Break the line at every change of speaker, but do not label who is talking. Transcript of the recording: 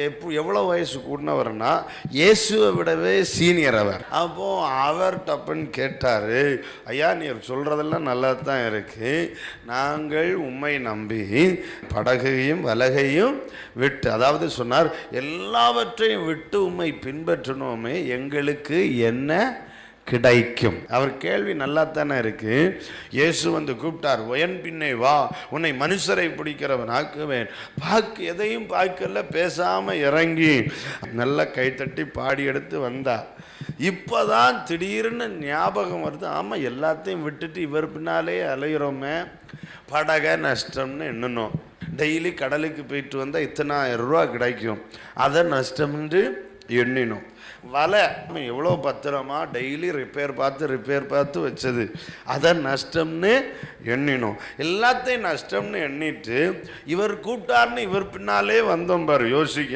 எப்போ எவ்வளோ வயசு கூடினவர்னா இயேசுவை விடவே சீனியர் அவர். அப்போ அவர் டப்புன்னு கேட்டார் ஐயா நீர் சொல்கிறதெல்லாம் நல்லா தான் இருக்குது நாங்கள் உண்மை நம்பி படகையும் வலகையும் விட்டு அதாவது சொன்னார் எல்லாவற்றையும் விட்டு உண்மை பின்பற்றணுமே எங்களுக்கு என்ன கிடைக்கும். அவர் கேள்வி நல்லா தானே இருக்கு? இயேசு வந்து கூப்பிட்டார் ஒயன் பின்னே வா உன்னை மனுஷரை பிடிக்கிறவன் ஆக்குவேன். பார்க்க எதையும் பார்க்கல பேசாம இறங்கி. நல்லா கைத்தட்டி பாடி எடுத்து வந்தா. இப்போதான் திடீர்னு ஞாபகம் வருது. ஆமாம் எல்லாத்தையும் விட்டுட்டு இவர் பின்னாலே அலையிறோமே. படக நஷ்டம்னு எண்ணணும் டெய்லி கடலுக்கு போயிட்டு வந்தால் இத்தனாயிரம் ரூபா கிடைக்கும். அதை நஷ்டம்னு எண்ணினோம். வலை எவ்வளோ பத்திரமா டெய்லி ரிப்பேர் பார்த்து ரிப்பேர் பார்த்து வச்சது. அதை நஷ்டம்னு எண்ணினோம். எல்லாத்தையும் நஷ்டம்னு எண்ணிட்டு இவர் கூப்பிட்டார்னு இவர் பின்னாலே வந்தோம் பாரு யோசிக்க.